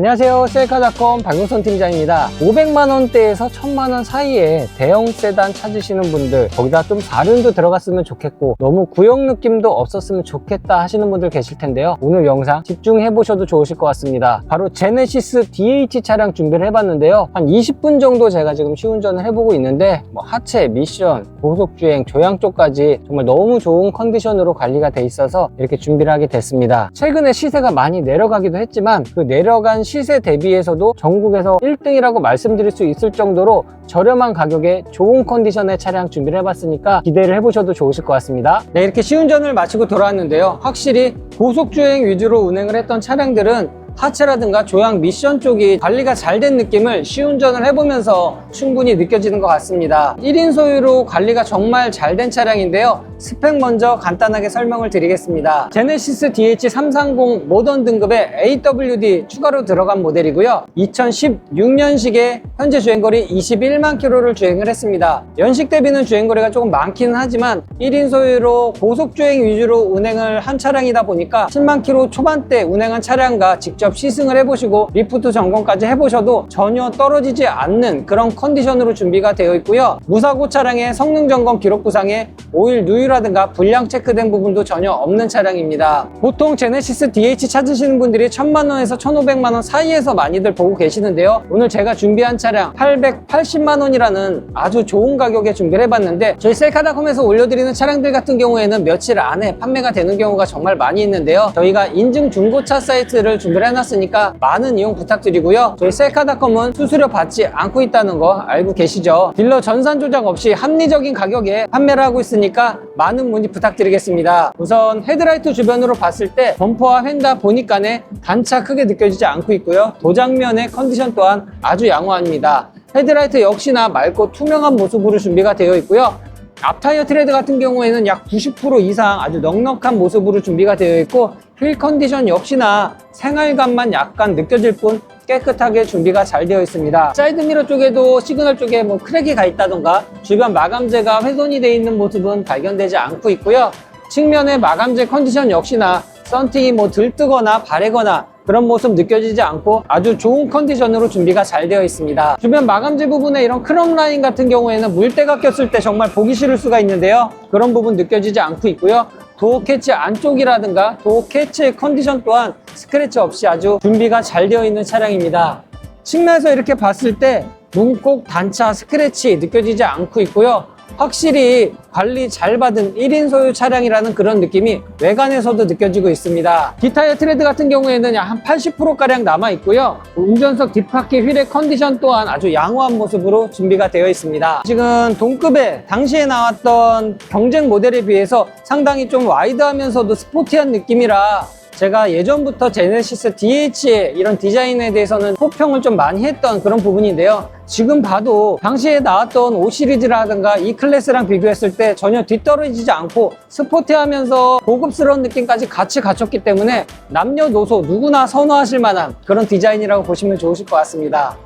안녕하세요. 셀카닷컴 박용선 팀장입니다. 500만원대에서 1000만원 사이에 대형 세단 찾으시는 분들, 거기다 좀 사륜도 들어갔으면 좋겠고, 너무 구형 느낌도 없었으면 좋겠다 하시는 분들 계실 텐데요. 오늘 영상 집중해 보셔도 좋으실 것 같습니다. 바로 제네시스 DH 차량 준비를 해봤는데요. 한 20분 정도 제가 지금 시운전을 해보고 있는데, 뭐 하체, 미션, 고속주행, 조향 쪽까지 정말 너무 좋은 컨디션으로 관리가 돼 있어서 이렇게 준비를 하게 됐습니다. 최근에 시세가 많이 내려가기도 했지만 그 내려간 시세 대비해서도 전국에서 1등이라고 말씀드릴 수 있을 정도로 저렴한 가격에 좋은 컨디션의 차량 준비를 해봤으니까 기대를 해보셔도 좋으실 것 같습니다. 네, 이렇게 시운전을 마치고 돌아왔는데요. 확실히 고속주행 위주로 운행을 했던 차량들은 하체라든가 조향 미션 쪽이 관리가 잘 된 느낌을 시운전을 해보면서 충분히 느껴지는 것 같습니다. 1인 소유로 관리가 정말 잘 된 차량인데요. 스펙 먼저 간단하게 설명을 드리겠습니다. 제네시스 DH330 모던 등급의 AWD 추가로 들어간 모델이고요. 2016년식에 현재 주행거리 21만 킬로를 주행을 했습니다. 연식 대비는 주행거리가 조금 많기는 하지만 1인 소유로 고속주행 위주로 운행을 한 차량이다 보니까 10만 킬로 초반대 운행한 차량과 직접 시승을 해보시고 리프트 점검까지 해보셔도 전혀 떨어지지 않는 그런 컨디션으로 준비가 되어 있고요. 무사고 차량의 성능 점검 기록 부상에 오일 누유라든가 불량 체크된 부분도 전혀 없는 차량입니다. 보통 제네시스 DH 찾으시는 분들이 1000만원에서 1500만원 사이에서 많이들 보고 계시는데요. 오늘 제가 준비한 차량 880만원이라는 아주 좋은 가격에 준비를 해봤는데 저희 셀카닷컴에서 올려드리는 차량들 같은 경우에는 며칠 안에 판매가 되는 경우가 정말 많이 있는데요. 저희가 인증 중고차 사이트를 준비를 해놨 으니까 많은 이용 부탁드리고요. 저희 셀카닷컴은 수수료 받지 않고 있다는 거 알고 계시죠? 딜러 전산 조작 없이 합리적인 가격에 판매를 하고 있으니까 많은 문의 부탁드리겠습니다. 우선 헤드라이트 주변으로 봤을 때 범퍼와 휀다 보니까네 단차 크게 느껴지지 않고 있고요. 도장면의 컨디션 또한 아주 양호합니다. 헤드라이트 역시나 맑고 투명한 모습으로 준비가 되어 있고요. 앞타이어 트레드 같은 경우에는 약 90% 이상 아주 넉넉한 모습으로 준비가 되어 있고 휠 컨디션 역시나 생활감만 약간 느껴질 뿐 깨끗하게 준비가 잘 되어 있습니다. 사이드미러 쪽에도 시그널 쪽에 뭐 크랙이 가 있다던가 주변 마감재가 훼손이 되어 있는 모습은 발견되지 않고 있고요. 측면의 마감재 컨디션 역시나 썬팅이 뭐 들뜨거나 바래거나 그런 모습 느껴지지 않고 아주 좋은 컨디션으로 준비가 잘 되어 있습니다. 주변 마감재 부분에 이런 크롬 라인 같은 경우에는 물때가 꼈을 때 정말 보기 싫을 수가 있는데요. 그런 부분 느껴지지 않고 있고요. 도어 캐치 안쪽이라든가 도어 캐치의 컨디션 또한 스크래치 없이 아주 준비가 잘 되어 있는 차량입니다. 측면에서 이렇게 봤을 때 문콕 단차 스크래치 느껴지지 않고 있고요. 확실히 관리 잘 받은 1인 소유 차량이라는 그런 느낌이 외관에서도 느껴지고 있습니다. 뒷타이어 트레드 같은 경우에는 약한 80%가량 남아 있고요. 운전석 뒷바퀴 휠의 컨디션 또한 아주 양호한 모습으로 준비가 되어 있습니다. 지금 동급에 당시에 나왔던 경쟁 모델에 비해서 상당히 좀 와이드하면서도 스포티한 느낌이라 제가 예전부터 제네시스 DH의 이런 디자인에 대해서는 호평을 좀 많이 했던 그런 부분인데요. 지금 봐도 당시에 나왔던 5 시리즈라든가 E 클래스랑 비교했을 때 전혀 뒤떨어지지 않고 스포티하면서 고급스러운 느낌까지 같이 갖췄기 때문에 남녀노소 누구나 선호하실 만한 그런 디자인이라고 보시면 좋으실 것 같습니다.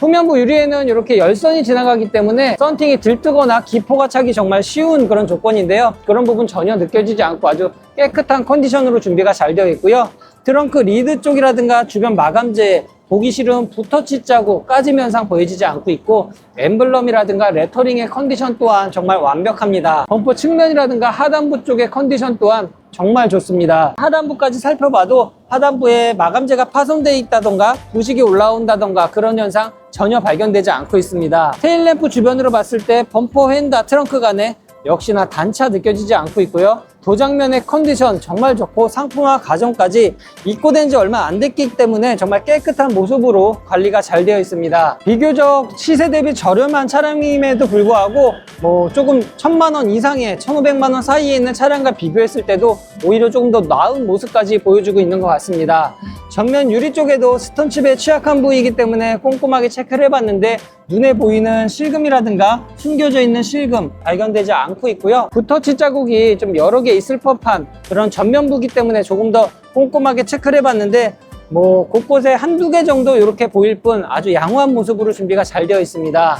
후면부 유리에는 이렇게 열선이 지나가기 때문에 썬팅이 들뜨거나 기포가 차기 정말 쉬운 그런 조건인데요. 그런 부분 전혀 느껴지지 않고 아주 깨끗한 컨디션으로 준비가 잘 되어 있고요. 트렁크 리드 쪽이라든가 주변 마감재 보기 싫은 붓터치 자국 까짐 현상 보여지지 않고 있고 엠블럼이라든가 레터링의 컨디션 또한 정말 완벽합니다. 범퍼 측면이라든가 하단부 쪽의 컨디션 또한 정말 좋습니다. 하단부까지 살펴봐도 하단부에 마감재가 파손되어 있다던가 부식이 올라온다던가 그런 현상 전혀 발견되지 않고 있습니다. 테일램프 주변으로 봤을 때 범퍼 휀다 트렁크 간에 역시나 단차 느껴지지 않고 있고요. 도장면의 컨디션 정말 좋고 상품화 과정까지 입고된 지 얼마 안 됐기 때문에 정말 깨끗한 모습으로 관리가 잘 되어 있습니다. 비교적 시세 대비 저렴한 차량임에도 불구하고 뭐 조금 천만 원 이상의 1,500만 원 사이에 있는 차량과 비교했을 때도 오히려 조금 더 나은 모습까지 보여주고 있는 것 같습니다. 정면 유리 쪽에도 스톤칩에 취약한 부위이기 때문에 꼼꼼하게 체크를 해봤는데 눈에 보이는 실금이라든가 숨겨져 있는 실금 발견되지 않고 있고요. 붓터치 자국이 좀 여러 개 있을 법한 그런 전면부기 때문에 조금 더 꼼꼼하게 체크를 해봤는데 뭐 곳곳에 한두 개 정도 이렇게 보일 뿐 아주 양호한 모습으로 준비가 잘 되어 있습니다.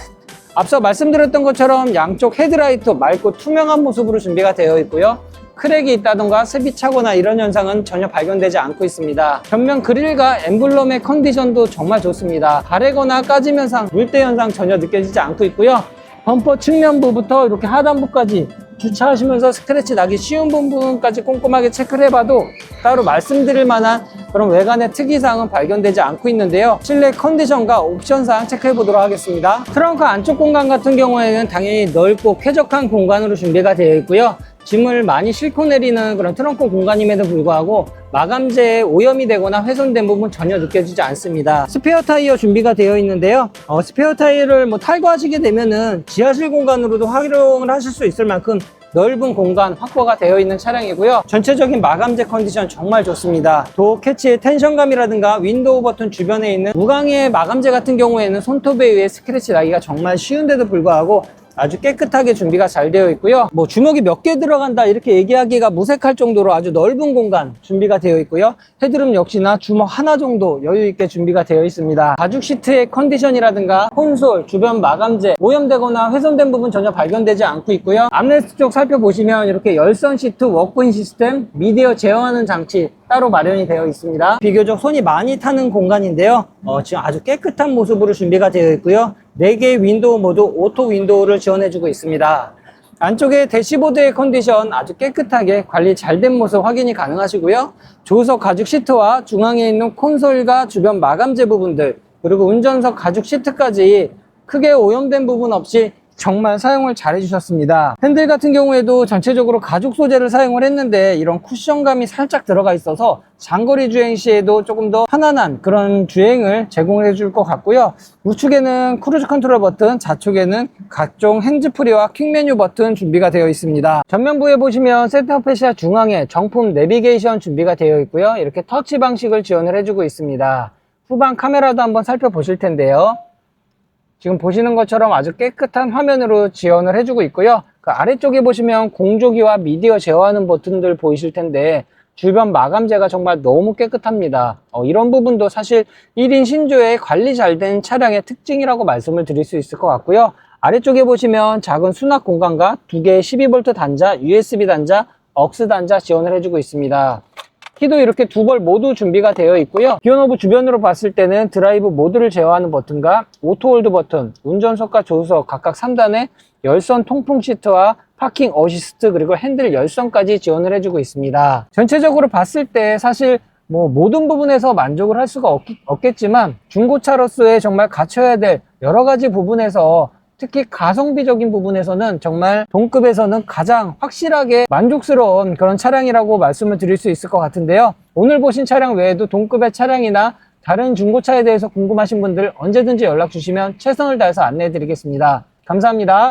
앞서 말씀드렸던 것처럼 양쪽 헤드라이트 맑고 투명한 모습으로 준비가 되어 있고요. 크랙이 있다던가 습이 차거나 이런 현상은 전혀 발견되지 않고 있습니다. 전면 그릴과 엠블럼의 컨디션도 정말 좋습니다. 가래거나 까짐 현상, 물때 현상 전혀 느껴지지 않고 있고요. 범퍼 측면부부터 이렇게 하단부까지 주차하시면서 스크래치 나기 쉬운 부분까지 꼼꼼하게 체크를 해봐도 따로 말씀드릴 만한 그런 외관의 특이사항은 발견되지 않고 있는데요. 실내 컨디션과 옵션사항 체크해 보도록 하겠습니다. 트렁크 안쪽 공간 같은 경우에는 당연히 넓고 쾌적한 공간으로 준비가 되어 있고요. 짐을 많이 싣고 내리는 그런 트렁크 공간임에도 불구하고 마감재에 오염이 되거나 훼손된 부분 전혀 느껴지지 않습니다. 스페어 타이어 준비가 되어 있는데요. 어, 스페어 타이어를 뭐 탈거하시게 되면은 지하실 공간으로도 활용을 하실 수 있을 만큼 넓은 공간 확보가 되어 있는 차량이고요. 전체적인 마감재 컨디션 정말 좋습니다. 도어 캐치의 텐션감이라든가 윈도우 버튼 주변에 있는 무광의 마감재 같은 경우에는 손톱에 의해 스크래치 나기가 정말 쉬운데도 불구하고 아주 깨끗하게 준비가 잘 되어 있고요. 뭐 주먹이 몇 개 들어간다 이렇게 얘기하기가 무색할 정도로 아주 넓은 공간 준비가 되어 있고요. 헤드룸 역시나 주먹 하나 정도 여유 있게 준비가 되어 있습니다. 가죽 시트의 컨디션이라든가 콘솔, 주변 마감재 오염되거나 훼손된 부분 전혀 발견되지 않고 있고요. 암레스트 쪽 살펴보시면 이렇게 열선 시트 워크인 시스템, 미디어 제어하는 장치 따로 마련이 되어 있습니다. 비교적 손이 많이 타는 공간인데요. 어, 지금 아주 깨끗한 모습으로 준비가 되어 있고요. 4개의 윈도우 모두 오토 윈도우를 지원해주고 있습니다. 안쪽에 대시보드의 컨디션 아주 깨끗하게 관리 잘 된 모습 확인이 가능하시고요. 조수석 가죽 시트와 중앙에 있는 콘솔과 주변 마감재 부분들 그리고 운전석 가죽 시트까지 크게 오염된 부분 없이 정말 사용을 잘 해주셨습니다. 핸들 같은 경우에도 전체적으로 가죽 소재를 사용을 했는데 이런 쿠션감이 살짝 들어가 있어서 장거리 주행 시에도 조금 더 편안한 그런 주행을 제공해 줄 것 같고요. 우측에는 크루즈 컨트롤 버튼, 좌측에는 각종 핸즈프리와 퀵 메뉴 버튼 준비가 되어 있습니다. 전면부에 보시면 센터 페시아 중앙에 정품 내비게이션 준비가 되어 있고요. 이렇게 터치 방식을 지원을 해주고 있습니다. 후방 카메라도 한번 살펴보실 텐데요. 지금 보시는 것처럼 아주 깨끗한 화면으로 지원을 해주고 있고요. 그 아래쪽에 보시면 공조기와 미디어 제어하는 버튼들 보이실 텐데 주변 마감재가 정말 너무 깨끗합니다. 어, 이런 부분도 사실 1인 신조의 관리 잘 된 차량의 특징이라고 말씀을 드릴 수 있을 것 같고요. 아래쪽에 보시면 작은 수납 공간과 두 개의 12V 단자, USB 단자, 억스 단자 지원을 해주고 있습니다. 키도 이렇게 두 벌 모두 준비가 되어 있고요. 기어노브 주변으로 봤을 때는 드라이브 모드를 제어하는 버튼과 오토홀드 버튼, 운전석과 조수석 각각 3단에 열선 통풍 시트와 파킹 어시스트 그리고 핸들 열선까지 지원을 해주고 있습니다. 전체적으로 봤을 때 사실 뭐 모든 부분에서 만족을 할 수가 없, 없겠지만 중고차로서의 정말 갖춰야 될 여러 가지 부분에서 특히 가성비적인 부분에서는 정말 동급에서는 가장 확실하게 만족스러운 그런 차량이라고 말씀을 드릴 수 있을 것 같은데요. 오늘 보신 차량 외에도 동급의 차량이나 다른 중고차에 대해서 궁금하신 분들 언제든지 연락 주시면 최선을 다해서 안내해 드리겠습니다. 감사합니다.